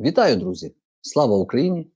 Вітаю, друзі! Слава Україні!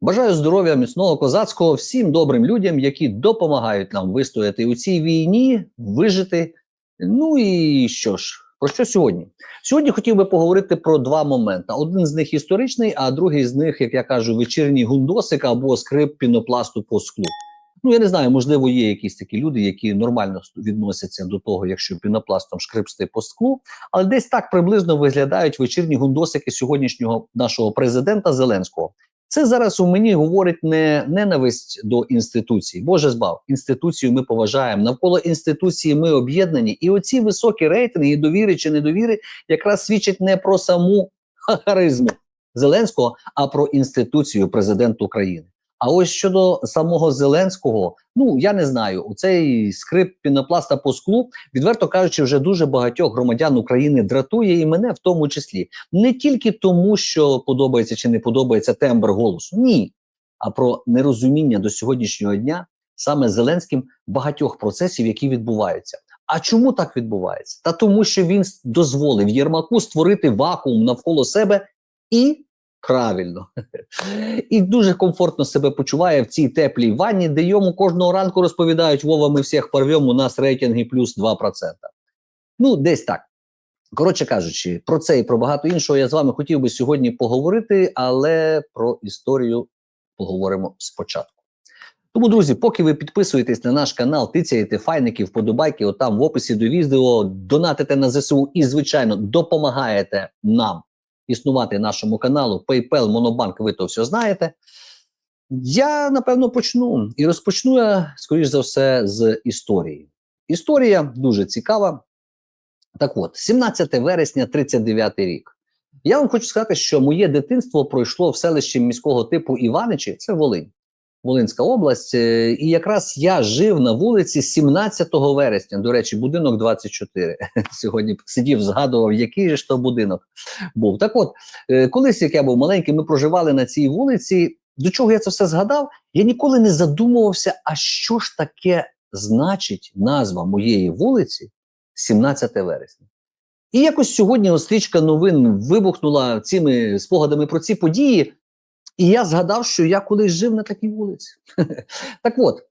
Бажаю здоров'я, міцного козацького всім добрим людям, які допомагають нам вистояти у цій війні, вижити. Ну і що ж, про що сьогодні? Сьогодні хотів би поговорити про два моменти. Один з них історичний, а другий з них, як я кажу, вечірній гундосик або скрип пінопласту по склу. Ну, я не знаю, можливо, є якісь такі люди, які нормально відносяться до того, якщо пінопластом шкрипсти по склу, але десь так приблизно виглядають вечірні гундосики сьогоднішнього нашого президента Зеленського. Це зараз у мені говорить не ненависть до інституцій. Боже збав, інституцію ми поважаємо. Навколо інституції ми об'єднані. І оці високі рейтинги, довіри чи недовіри, якраз свідчать не про саму харизму Зеленського, а про інституцію президента України. А ось щодо самого Зеленського, ну я не знаю, у цей скрип пінопласта по склу, відверто кажучи, вже дуже багатьох громадян України дратує і мене в тому числі не тільки тому, що подобається чи не подобається тембр голосу, ні, а про нерозуміння до сьогоднішнього дня саме Зеленським багатьох процесів, які відбуваються. А чому так відбувається? Та тому, що він дозволив Єрмаку створити вакуум навколо себе і Правильно. І дуже комфортно себе почуває в цій теплій ванні, де йому кожного ранку розповідають: Вова, ми всіх порвемо, у нас рейтинги плюс 2%. Ну, десь так. Коротше кажучи, про це і про багато іншого я з вами хотів би сьогодні поговорити, але про історію поговоримо спочатку. Тому, друзі, поки ви підписуєтесь на наш канал, тицяєте файники, вподобайки, отам в описі до відео, донатите на ЗСУ і, звичайно, допомагаєте нам існувати нашому каналу PayPal, Monobank, ви то все знаєте. Я напевно почну і розпочну я, скоріш за все, з історії. Історія дуже цікава. Так от, 17 вересня, 39 рік. Я вам хочу сказати, що моє дитинство пройшло в селищі міського типу Іваничі, це Волинь. Волинська область, е, і якраз я жив на вулиці 17 вересня. До речі, будинок 24. Сьогодні сидів, згадував, який ж то будинок був. Так, от е, колись, як я був маленький, ми проживали на цій вулиці. До чого я це все згадав? Я ніколи не задумувався, а що ж таке значить назва моєї вулиці 17 вересня. І якось сьогодні острічка новин вибухнула цими спогадами про ці події. І я згадав, що я колись жив на такій вулиці. так от,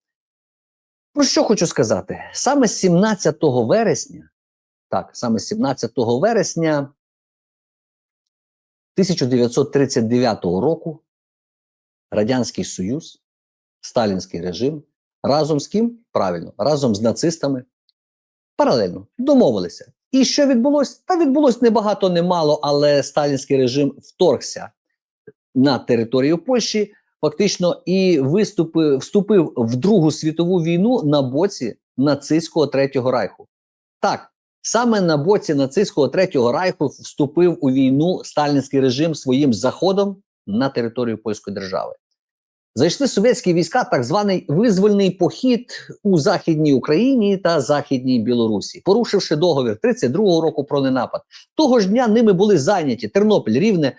про що хочу сказати? Саме 17 вересня, так, саме 17 вересня 1939 року Радянський Союз, Сталінський режим разом з ким? Правильно, разом з нацистами паралельно домовилися. І що відбулося? Та відбулося не багато, не але сталінський режим вторгся на територію Польщі, фактично і виступив, вступив в Другу світову війну на боці нацистського третього райху. Так, саме на боці нацистського третього райху вступив у війну сталінський режим своїм заходом на територію польської держави. Зайшли совєтські війська, так званий визвольний похід у Західній Україні та Західній Білорусі, порушивши договір 32-го року про ненапад. Того ж дня ними були зайняті Тернопіль, Рівне,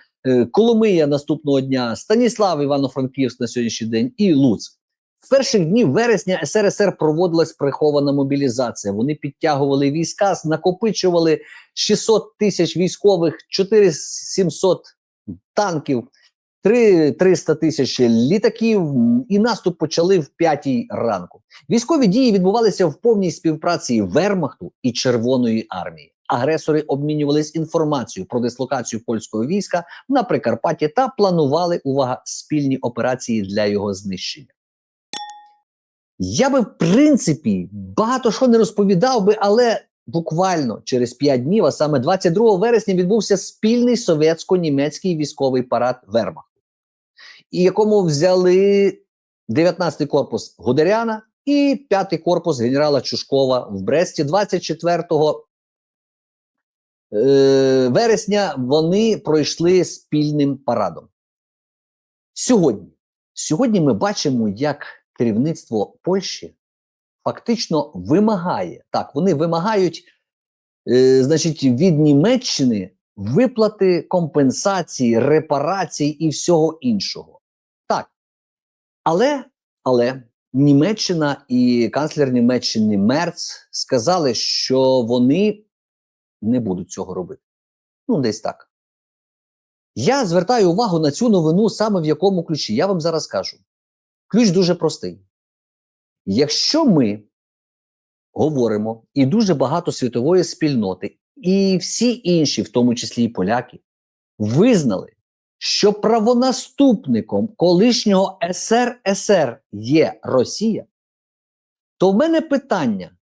Коломия наступного дня, Станіслав Івано-Франківськ на сьогоднішній день і Луцьк. З перших днів вересня СРСР проводилась прихована мобілізація. Вони підтягували війська, накопичували 600 тисяч військових, 4700 танків, 300 тисяч літаків. І наступ почали в п'ятій ранку. Військові дії відбувалися в повній співпраці Вермахту і Червоної армії. Агресори обмінювались інформацією про дислокацію польського війська на Прикарпатті та планували увага спільні операції для його знищення. Я би, в принципі, багато що не розповідав би, але буквально через 5 днів, а саме 22 вересня, відбувся спільний совєтсько-німецький військовий парад Вермахту, і якому взяли 19-й корпус Гудеряна і 5-й корпус генерала Чушкова в Бресті 24 Е, вересня вони пройшли спільним парадом. Сьогодні Сьогодні ми бачимо, як керівництво Польщі фактично вимагає, так, вони вимагають, е, значить, від Німеччини виплати компенсації, репарацій і всього іншого. Так. Але, але Німеччина і канцлер Німеччини Мерц сказали, що вони не будуть цього робити. Ну, десь так. Я звертаю увагу на цю новину саме в якому ключі. Я вам зараз скажу. Ключ дуже простий. Якщо ми говоримо, і дуже багато світової спільноти, і всі інші, в тому числі і поляки, визнали, що правонаступником колишнього СРСР є Росія, то в мене питання: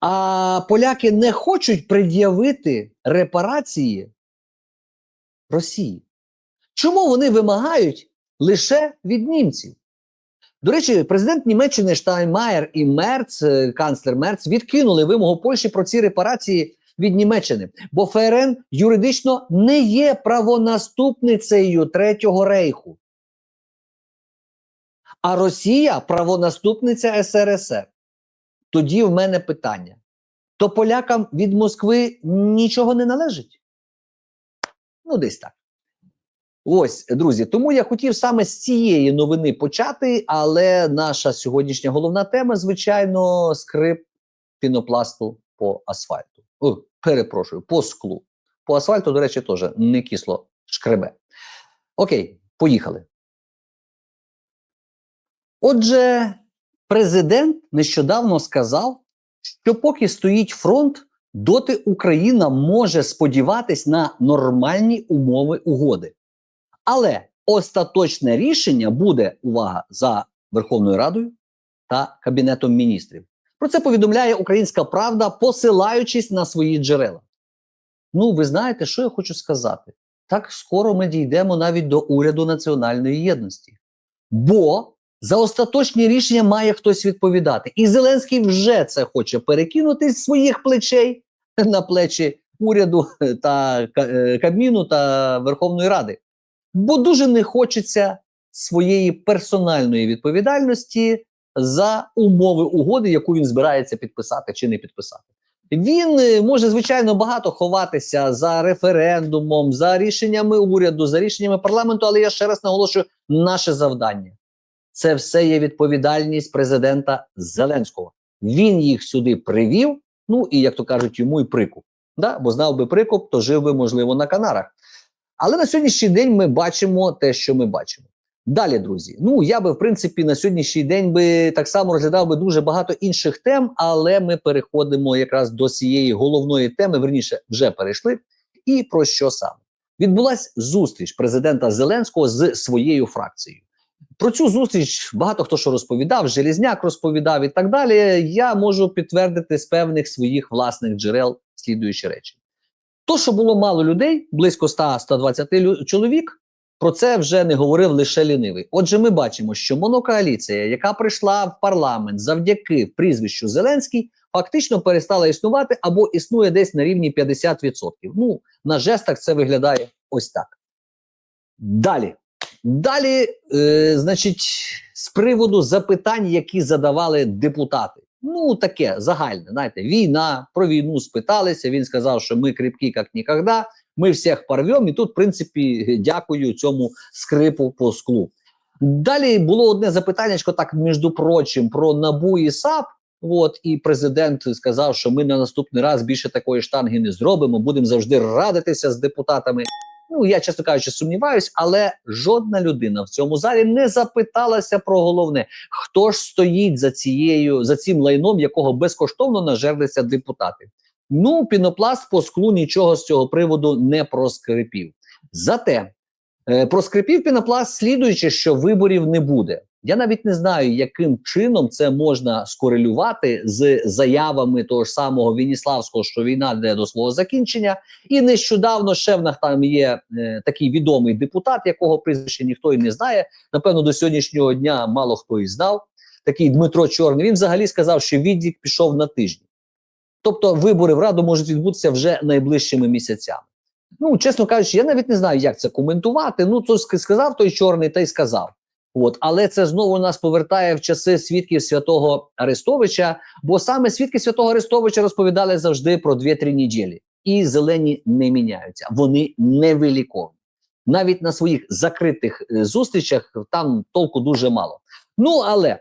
а поляки не хочуть пред'явити репарації Росії? Чому вони вимагають лише від німців? До речі, президент Німеччини Штайнмаєр і Мерц, е, канцлер Мерц, відкинули вимогу Польщі про ці репарації від Німеччини, бо ФРН юридично не є правонаступницею Третього рейху. А Росія правонаступниця СРСР. Тоді в мене питання: то полякам від Москви нічого не належить? Ну, десь так. Ось, друзі, тому я хотів саме з цієї новини почати, але наша сьогоднішня головна тема, звичайно, скрип пінопласту по асфальту. О, перепрошую, по склу. По асфальту, до речі, теж не кисло шкребе. Окей, поїхали. Отже, президент нещодавно сказав, що поки стоїть фронт, доти Україна може сподіватись на нормальні умови угоди. Але остаточне рішення буде увага за Верховною Радою та Кабінетом міністрів. Про це повідомляє Українська Правда, посилаючись на свої джерела. Ну, ви знаєте, що я хочу сказати? Так скоро ми дійдемо навіть до уряду національної єдності. Бо за остаточні рішення має хтось відповідати. І Зеленський вже це хоче перекинути з своїх плечей на плечі уряду та е, Кабміну та Верховної Ради бо дуже не хочеться своєї персональної відповідальності за умови угоди, яку він збирається підписати чи не підписати. Він е, може звичайно багато ховатися за референдумом, за рішеннями уряду, за рішеннями парламенту. Але я ще раз наголошую, наше завдання це все є відповідальність президента Зеленського. Він їх сюди привів. Ну і як то кажуть, йому і прикуп. Да? Бо знав би прикуп, то жив би можливо на Канарах. Але на сьогоднішній день ми бачимо те, що ми бачимо. Далі, друзі. Ну я би в принципі на сьогоднішній день би так само розглядав би дуже багато інших тем, але ми переходимо якраз до цієї головної теми. Верніше вже перейшли. І про що саме відбулася зустріч президента Зеленського з своєю фракцією. Про цю зустріч багато хто що розповідав, Желізняк розповідав і так далі. Я можу підтвердити з певних своїх власних джерел слідуючі речі. То, що було мало людей, близько 100-120 чоловік, про це вже не говорив лише лінивий. Отже, ми бачимо, що монокоаліція, яка прийшла в парламент завдяки прізвищу Зеленський, фактично перестала існувати або існує десь на рівні 50%. Ну, на жестах це виглядає ось так. Далі. Далі, е, значить, з приводу запитань, які задавали депутати. Ну, таке загальне, знаєте, війна, про війну спиталися. Він сказав, що ми кріпкі, як ніколи, ми всіх порвемо. І тут, в принципі, дякую цьому скрипу по склу. Далі було одне запитання, так, між прочим, про набу і САП. От і президент сказав, що ми на наступний раз більше такої штанги не зробимо. Будемо завжди радитися з депутатами. Ну я чесно кажучи, сумніваюсь, але жодна людина в цьому залі не запиталася про головне, хто ж стоїть за цією за цим лайном, якого безкоштовно нажерлися депутати. Ну, пінопласт по склу нічого з цього приводу не проскрипів. Зате е, проскрипів пінопласт, слідуючи, що виборів не буде. Я навіть не знаю, яким чином це можна скорелювати з заявами того ж самого Вініславського, що війна йде до свого закінчення. І нещодавно ще в нас там є е, такий відомий депутат, якого прізвище ніхто і не знає. Напевно, до сьогоднішнього дня мало хто і знав. Такий Дмитро Чорний. Він взагалі сказав, що віддік пішов на тиждень. Тобто, вибори в раду можуть відбутися вже найближчими місяцями. Ну, чесно кажучи, я навіть не знаю, як це коментувати. Ну, то сказав той чорний, та й сказав. От, але це знову нас повертає в часи свідків святого Арестовича, бо саме свідки святого Арестовича розповідали завжди про 2-3 неділі. І зелені не міняються, вони не виліковні. Навіть на своїх закритих е, зустрічах там толку дуже мало. Ну але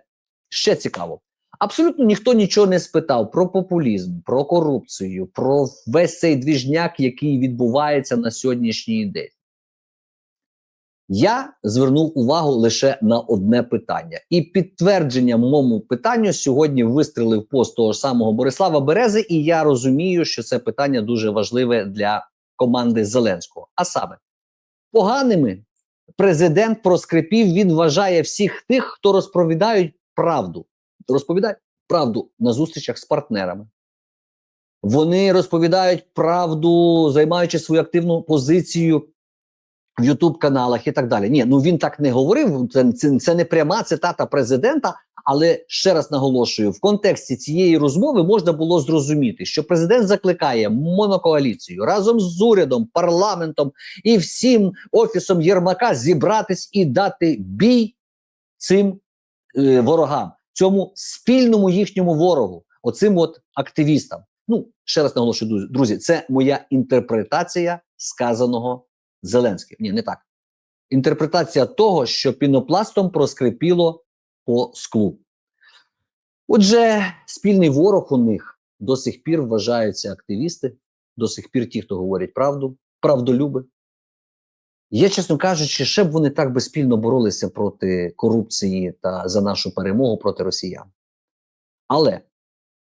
ще цікаво. Абсолютно ніхто нічого не спитав про популізм, про корупцію, про весь цей двіжняк, який відбувається на сьогоднішній день. Я звернув увагу лише на одне питання, і підтвердження моєму питанню сьогодні вистрілив пост того ж самого Борислава Берези, і я розумію, що це питання дуже важливе для команди Зеленського. А саме поганими президент проскрипів. Він вважає всіх тих, хто розповідають правду, розповідають правду на зустрічах з партнерами. Вони розповідають правду, займаючи свою активну позицію в Ютуб каналах і так далі. Ні, ну він так не говорив. Це, це, це не пряма цитата президента. Але ще раз наголошую: в контексті цієї розмови можна було зрозуміти, що президент закликає монокоаліцію разом з урядом, парламентом і всім офісом Єрмака зібратись і дати бій цим е, ворогам, цьому спільному їхньому ворогу, оцим от активістам. Ну ще раз наголошую, друзі, це моя інтерпретація сказаного Зеленським. Ні, не так. Інтерпретація того, що пінопластом проскрипіло по склу. Отже, спільний ворог у них до сих пір вважаються активісти, до сих пір ті, хто говорять правду, правдолюби. Я, чесно кажучи, ще б вони так би спільно боролися проти корупції та за нашу перемогу проти росіян. Але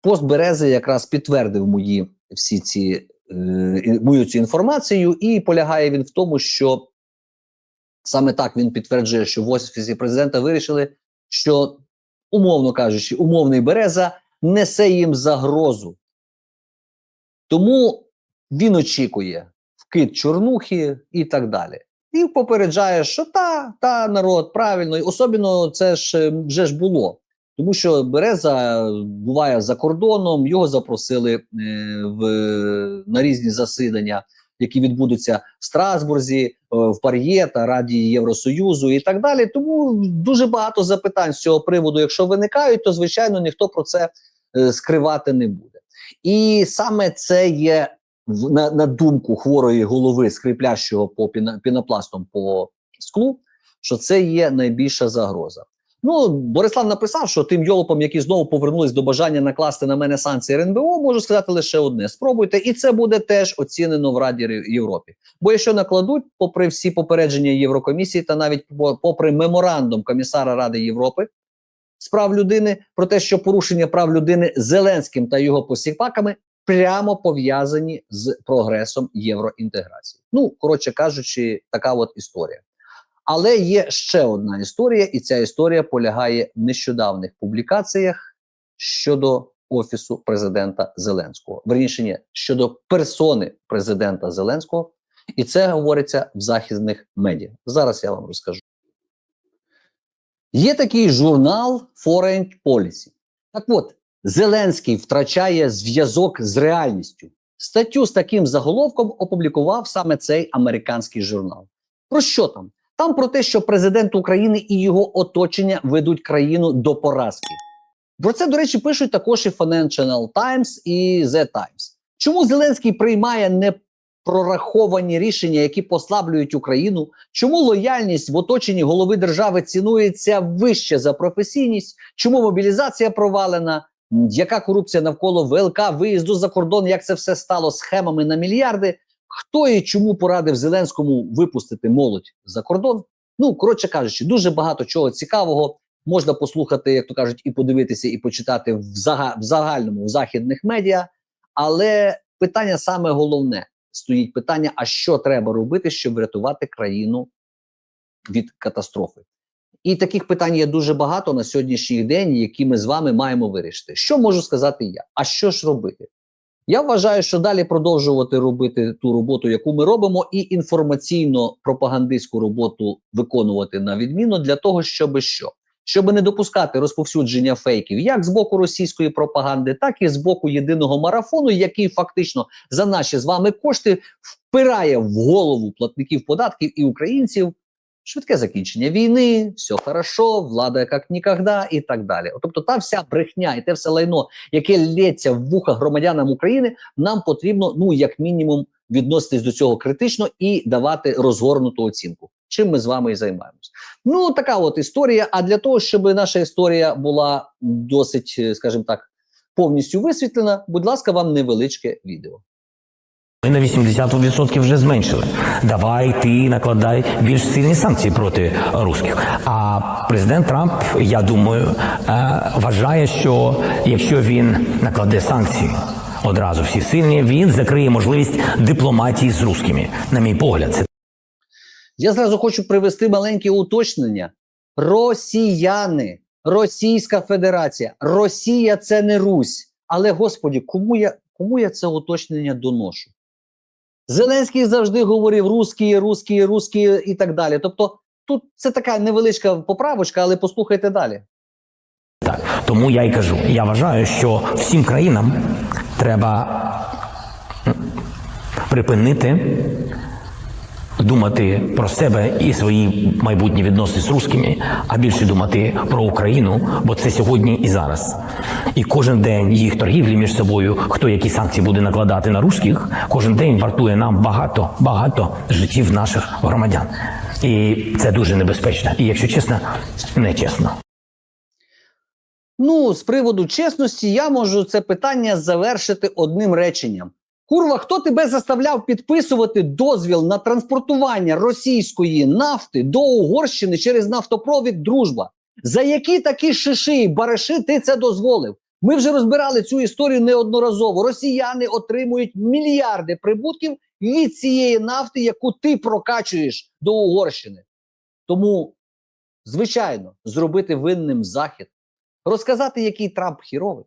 пост Берези якраз підтвердив мої всі ці е, цю інформацію, і полягає він в тому, що саме так він підтверджує, що в офісі президента вирішили, що, умовно кажучи, умовний Береза несе їм загрозу. Тому він очікує вкид чорнухи і так далі. І попереджає, що та, та народ правильно, особливо це ж е, вже ж було. Тому що Береза буває за кордоном, його запросили е, в, на різні засідання, які відбудуться в Страсбурзі, е, в Пар'є та Раді Євросоюзу і так далі. Тому дуже багато запитань з цього приводу, якщо виникають, то звичайно ніхто про це е, скривати не буде. І саме це є на, на думку хворої голови, скріплящого по пінопластом по склу, що це є найбільша загроза. Ну, Борислав написав, що тим йолопам, які знову повернулись до бажання накласти на мене санкції РНБО, можу сказати лише одне: спробуйте, і це буде теж оцінено в Раді Європі. Бо якщо накладуть, попри всі попередження Єврокомісії, та навіть попри меморандум комісара Ради Європи з прав людини про те, що порушення прав людини Зеленським та його посіпаками прямо пов'язані з прогресом євроінтеграції. Ну коротше кажучи, така от історія. Але є ще одна історія, і ця історія полягає в нещодавних публікаціях щодо офісу президента Зеленського. Верніше, ні, щодо персони президента Зеленського, і це говориться в західних медіа. Зараз я вам розкажу. Є такий журнал Foreign Policy. Так от, Зеленський втрачає зв'язок з реальністю. Статтю з таким заголовком опублікував саме цей американський журнал. Про що там? Там про те, що президент України і його оточення ведуть країну до поразки. Про це, до речі, пишуть також і Financial Times і The Times. Чому Зеленський приймає непрораховані рішення, які послаблюють Україну? Чому лояльність в оточенні голови держави цінується вище за професійність? Чому мобілізація провалена? Яка корупція навколо ВЛК, виїзду за кордон? Як це все стало схемами на мільярди? Хто і чому порадив Зеленському випустити молодь за кордон? Ну коротше кажучи, дуже багато чого цікавого можна послухати, як то кажуть, і подивитися, і почитати в, зага в загальному в західних медіа. Але питання саме головне стоїть питання: а що треба робити, щоб врятувати країну від катастрофи? І таких питань є дуже багато на сьогоднішній день, які ми з вами маємо вирішити. Що можу сказати я? А що ж робити? Я вважаю, що далі продовжувати робити ту роботу, яку ми робимо, і інформаційно-пропагандистську роботу виконувати на відміну для того, щоб що? Щоб не допускати розповсюдження фейків як з боку російської пропаганди, так і з боку єдиного марафону, який фактично за наші з вами кошти впирає в голову платників податків і українців швидке закінчення війни, все хорошо, влада як ніколи і так далі. Тобто, та вся брехня і те все лайно, яке лється в вуха громадянам України, нам потрібно, ну як мінімум, відноситись до цього критично і давати розгорнуту оцінку. Чим ми з вами і займаємось. Ну така от історія. А для того, щоб наша історія була досить, скажімо так, повністю висвітлена, будь ласка, вам невеличке відео. Ми на 80% вже зменшили. Давай ти накладай більш сильні санкції проти русських. А президент Трамп, я думаю, е, вважає, що якщо він накладе санкції одразу всі сильні, він закриє можливість дипломатії з русскими. На мій погляд, це Я зразу хочу привести маленьке уточнення: росіяни, Російська Федерація, Росія це не Русь. Але господі, кому я, кому я це уточнення доношу? Зеленський завжди говорив русські, русські, русські і так далі. Тобто, тут це така невеличка поправочка, але послухайте далі. так. Тому я й кажу: я вважаю, що всім країнам треба припинити думати про себе і свої майбутні відносини з русскими, а більше думати про Україну, бо це сьогодні і зараз. І кожен день їх торгівлі між собою, хто які санкції буде накладати на русських, кожен день вартує нам багато, багато життів наших громадян. І це дуже небезпечно. І якщо чесно, нечесно. Ну, з приводу чесності, я можу це питання завершити одним реченням. Курва, хто тебе заставляв підписувати дозвіл на транспортування російської нафти до Угорщини через нафтопровід Дружба? За які такі шиши і бариши ти це дозволив? Ми вже розбирали цю історію неодноразово. Росіяни отримують мільярди прибутків від цієї нафти, яку ти прокачуєш до Угорщини. Тому, звичайно, зробити винним захід розказати, який Трамп хіровий.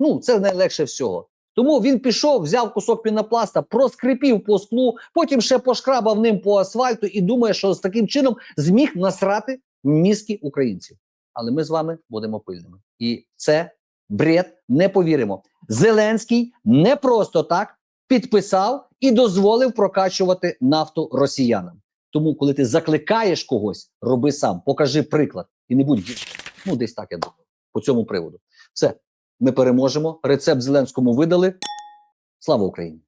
Ну, це найлегше всього. Тому він пішов, взяв кусок пінопласта, проскрипів по склу, потім ще пошкрабав ним по асфальту і думає, що з таким чином зміг насрати мізки українців. Але ми з вами будемо пильними. І це бред, не повіримо. Зеленський не просто так підписав і дозволив прокачувати нафту росіянам. Тому, коли ти закликаєш когось, роби сам, покажи приклад і не будь. Ну, десь так я думаю по цьому приводу. Все, ми переможемо. Рецепт Зеленському видали. Слава Україні!